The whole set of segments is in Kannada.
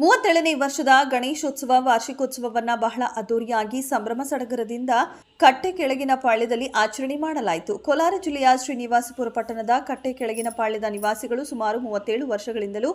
ಮೂವತ್ತೇಳನೇ ವರ್ಷದ ಗಣೇಶೋತ್ಸವ ವಾರ್ಷಿಕೋತ್ಸವವನ್ನು ಬಹಳ ಅದ್ದೂರಿಯಾಗಿ ಸಂಭ್ರಮ ಸಡಗರದಿಂದ ಕಟ್ಟೆ ಕೆಳಗಿನ ಪಾಳ್ಯದಲ್ಲಿ ಆಚರಣೆ ಮಾಡಲಾಯಿತು. ಕೋಲಾರ ಜಿಲ್ಲೆಯ ಶ್ರೀನಿವಾಸಪುರ ಪಟ್ಟಣದ ಕಟ್ಟೆ ಕೆಳಗಿನ ಪಾಳ್ಯದ ನಿವಾಸಿಗಳು ಸುಮಾರು ಮೂವತ್ತೇಳು ವರ್ಷಗಳಿಂದಲೂ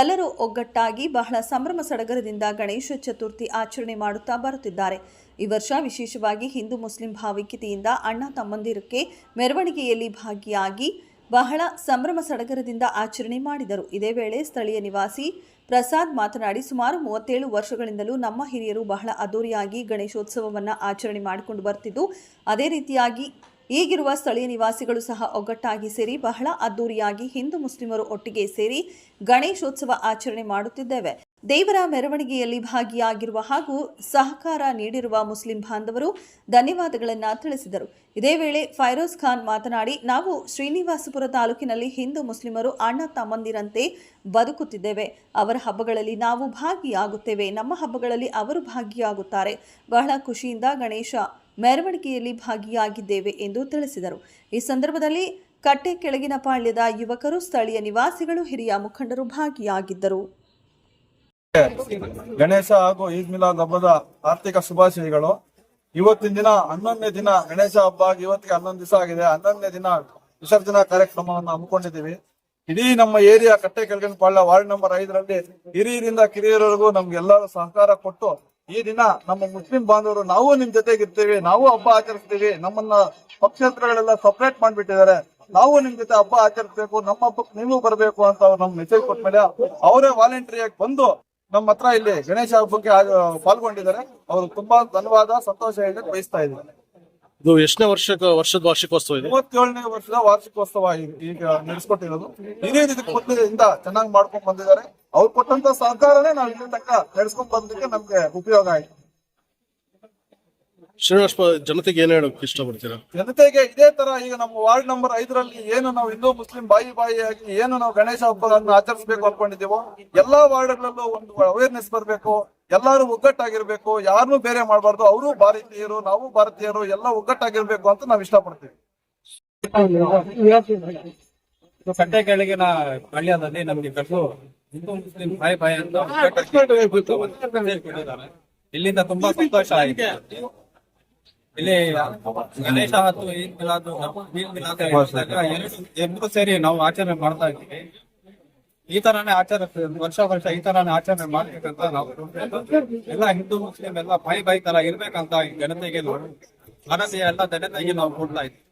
ಎಲ್ಲರೂ ಒಗ್ಗಟ್ಟಾಗಿ ಬಹಳ ಸಂಭ್ರಮ ಸಡಗರದಿಂದ ಗಣೇಶ ಚತುರ್ಥಿ ಆಚರಣೆ ಮಾಡುತ್ತಾ ಬರುತ್ತಿದ್ದಾರೆ. ಈ ವರ್ಷ ವಿಶೇಷವಾಗಿ ಹಿಂದೂ ಮುಸ್ಲಿಂ ಭಾವೈಕ್ಯತೆಯಿಂದ ಅಣ್ಣ ತಮ್ಮಂದಿರಕ್ಕೆ ಮೆರವಣಿಗೆಯಲ್ಲಿ ಭಾಗಿಯಾಗಿ ಬಹಳ ಸಂಭ್ರಮ ಸಡಗರದಿಂದ ಆಚರಣೆ ಮಾಡಿದರು. ಇದೇ ವೇಳೆ ಸ್ಥಳೀಯ ನಿವಾಸಿ ಪ್ರಸಾದ್ ಮಾತನಾಡಿ, ಸುಮಾರು ಮೂವತ್ತೇಳು ವರ್ಷಗಳಿಂದಲೂ ನಮ್ಮ ಹಿರಿಯರು ಬಹಳ ಅದ್ದೂರಿಯಾಗಿ ಗಣೇಶೋತ್ಸವವನ್ನು ಆಚರಣೆ ಮಾಡಿಕೊಂಡು ಬರ್ತಿದ್ದು, ಅದೇ ರೀತಿಯಾಗಿ ಈಗಿರುವ ಸ್ಥಳೀಯ ನಿವಾಸಿಗಳು ಸಹ ಒಗ್ಗಟ್ಟಾಗಿ ಸೇರಿ ಬಹಳ ಅದ್ದೂರಿಯಾಗಿ ಹಿಂದೂ ಮುಸ್ಲಿಮರು ಒಟ್ಟಿಗೆ ಸೇರಿ ಗಣೇಶೋತ್ಸವ ಆಚರಣೆ ಮಾಡುತ್ತಿದ್ದೇವೆ. ದೇವರ ಮೆರವಣಿಗೆಯಲ್ಲಿ ಭಾಗಿಯಾಗಿರುವ ಹಾಗೂ ಸಹಕಾರ ನೀಡಿರುವ ಮುಸ್ಲಿಂ ಬಾಂಧವರು ಧನ್ಯವಾದಗಳನ್ನು ತಿಳಿಸಿದರು. ಇದೇ ವೇಳೆ ಫೈರೋಜ್ ಖಾನ್ ಮಾತನಾಡಿ, ನಾವು ಶ್ರೀನಿವಾಸಪುರ ತಾಲೂಕಿನಲ್ಲಿ ಹಿಂದೂ ಮುಸ್ಲಿಮರು ಅಣ್ಣ ತಮ್ಮಂದಿರಂತೆ ಬದುಕುತ್ತಿದ್ದೇವೆ. ಅವರ ಹಬ್ಬಗಳಲ್ಲಿ ನಾವು ಭಾಗಿಯಾಗುತ್ತೇವೆ. ನಮ್ಮ ಹಬ್ಬಗಳಲ್ಲಿ ಅವರು ಭಾಗಿಯಾಗುತ್ತಾರೆ. ಬಹಳ ಖುಷಿಯಿಂದ ಗಣೇಶ ಮೆರವಣಿಗೆಯಲ್ಲಿ ಭಾಗಿಯಾಗಿದ್ದೇವೆ ಎಂದು ತಿಳಿಸಿದರು. ಈ ಸಂದರ್ಭದಲ್ಲಿ ಕಟ್ಟೆ ಕೆಳಗಿನ ಪಾಳ್ಯದ ಯುವಕರು, ಸ್ಥಳೀಯ ನಿವಾಸಿಗಳು, ಹಿರಿಯ ಮುಖಂಡರು ಭಾಗಿಯಾಗಿದ್ದರು. ಗಣೇಶ ಹಾಗೂ ಈದ್ ಮಿಲಾದ್ ಹಬ್ಬದ ಆರ್ಥಿಕ ಶುಭಾಶಯಗಳು. ಇವತ್ತಿನ ದಿನ ಹನ್ನೊಂದನೇ ದಿನ ಗಣೇಶ ಹಬ್ಬ. ಆಗಿ ಇವತ್ತಿಗೆ ಹನ್ನೊಂದು ದಿವಸ ಆಗಿದೆ. ಹನ್ನೊಂದನೇ ದಿನ ವಿಸರ್ಜನಾ ಕಾರ್ಯಕ್ರಮವನ್ನು ಹಮ್ಮಿಕೊಂಡಿದ್ದೀವಿ. ಇಡೀ ನಮ್ಮ ಏರಿಯಾ ಕಟ್ಟೆ ಕೆಳಗಿನ ಪಾಳ್ಯ ವಾರ್ಡ್ ನಂಬರ್ ಐದರಲ್ಲಿ ಹಿರಿಯರಿಂದ ಕಿರಿಯರವರೆಗೂ ನಮ್ಗೆಲ್ಲರೂ ಸಹಕಾರ ಕೊಟ್ಟು ಈ ದಿನ ನಮ್ಮ ಮುಸ್ಲಿಂ ಬಾಂಧವರು ನಾವು ನಿಮ್ ಜೊತೆಗಿರ್ತೀವಿ ನಾವು ಹಬ್ಬ ಆಚರಿಸ್ತೀವಿ. ನಮ್ಮನ್ನ ಪಕ್ಷೇತ್ರಗಳೆಲ್ಲ ಸಪರೇಟ್ ಮಾಡ್ಬಿಟ್ಟಿದ್ದಾರೆ. ನಾವು ನಿಮ್ ಜೊತೆ ಹಬ್ಬ ಆಚರಿಸ್ಬೇಕು. ನಮ್ಮ ಹಬ್ಬಕ್ಕೆ ನೀವು ಬರಬೇಕು ಅಂತ ಅವ್ರು ನಮ್ಗೆ ಮೆಸೇಜ್ ಕೊಟ್ಮೇಲೆ ಅವರೇ ವಾಲಂಟ್ರಿಯಾಗಿ ಬಂದು ನಮ್ಮ ಹತ್ರ ಇಲ್ಲಿ ಗಣೇಶ ಹಬ್ಬಕ್ಕೆ ಪಾಲ್ಗೊಂಡಿದ್ದಾರೆ. ಅವರು ತುಂಬಾ ಧನ್ಯವಾದ ಸಂತೋಷ ಇದೆ ಬಯಸ್ತಾ ಇದ್ದಾರೆ ಇದು ಎಷ್ಟನೇ ವರ್ಷಕ್ಕೆ ವರ್ಷದ ವಾರ್ಷಿಕೋತ್ಸವ ಇದೆ? ಮೂವತ್ತೇಳನೇ ವರ್ಷದ ವಾರ್ಷಿಕೋತ್ಸವ ಈಗ- ನಡೆಸ್ಕೊಟ್ಟಿರೋದು. ಇದೇ ರೀತಿ ಮೊದಲಿಂದ ಚೆನ್ನಾಗಿ ಮಾಡ್ಕೊಂಡ್ ಬಂದಿದ್ದಾರೆ. ಅವ್ರು ಕೊಟ್ಟಂತ ಸಹಕಾರನೇ ನಾವು ಇಲ್ಲಿ ತನಕ ನಡೆಸ್ಕೊಂಡ್ ಬಂದಕ್ಕೆ ನಮ್ಗೆ ಉಪಯೋಗ ಆಯ್ತು. ಶ್ರೀನಿವಾಸ ಜನತೆಗೆ ಏನ್ ಹೇಳಕ್ ಇಷ್ಟಪಡ್ತೀರಾ? ಜನತೆಗೆ ಇದೇ ತರ ಈಗ ನಮ್ಮ ವಾರ್ಡ್ ನಂಬರ್ ಐದರಲ್ಲಿ ಏನು ನಾವು ಹಿಂದೂ ಮುಸ್ಲಿಂ ಬಾಯಿ ಆಗಿ ಏನು ನಾವು ಗಣೇಶ ಹಬ್ಬವನ್ನು ಆಚರಿಸಬೇಕು ಅನ್ಕೊಂಡಿದ್ದೀವೋ ಎಲ್ಲಾ ವಾರ್ಡ್ಗಳಲ್ಲೂ ಒಂದು ಅವೇರ್ನೆಸ್ ಬರಬೇಕು ಎಲ್ಲರೂ ಒಗ್ಗಟ್ಟಾಗಿರ್ಬೇಕು ಯಾರನ್ನೂ ಬೇರೆ ಮಾಡಬಾರ್ದು ಅವರು ಭಾರತೀಯರು ನಾವು ಭಾರತೀಯರು ಎಲ್ಲ ಒಗ್ಗಟ್ಟಾಗಿರ್ಬೇಕು ಅಂತ ನಾವು ಇಷ್ಟಪಡ್ತೀವಿ. ಪಡ್ತೀವಿ ಕಟ್ಟೆ ಕೆಳಗಿನ ಪಾಳ್ಯದಲ್ಲಿ ನಮ್ಗೆ ಕಟ್ಟು ಹಿಂದೂ ಮುಸ್ಲಿಂ ಬಾಯ್ ಬಾಯ್ ಅಂತ. ಇಲ್ಲಿಂದ ತುಂಬಾ ಸಂತೋಷ ಆಗಿದೆ. ಎರಡು ಸೇರಿ ನಾವು ಆಚರಣೆ ಮಾಡ್ತಾ ಇದ್ದೀವಿ. ಈ ತರಾನೇ ಆಚರಣೆ, ವರ್ಷ ವರ್ಷ ಈ ತರಾನೇ ಆಚರಣೆ ಮಾಡ್ಬೇಕಂತ ನಾವು ಎಲ್ಲ ಹಿಂದೂ, ಮುಸ್ಲಿಂ ಎಲ್ಲ ಬಾಯಿ ಬಾಯಿ ತರ ಇರ್ಬೇಕಂತ ಜನತೆಗೆ ಭಾರತೀಯ ಎಲ್ಲ ಜನತೆಗೆ ನಾವು ಕೊಡ್ತಾ ಇದ್ದೀವಿ.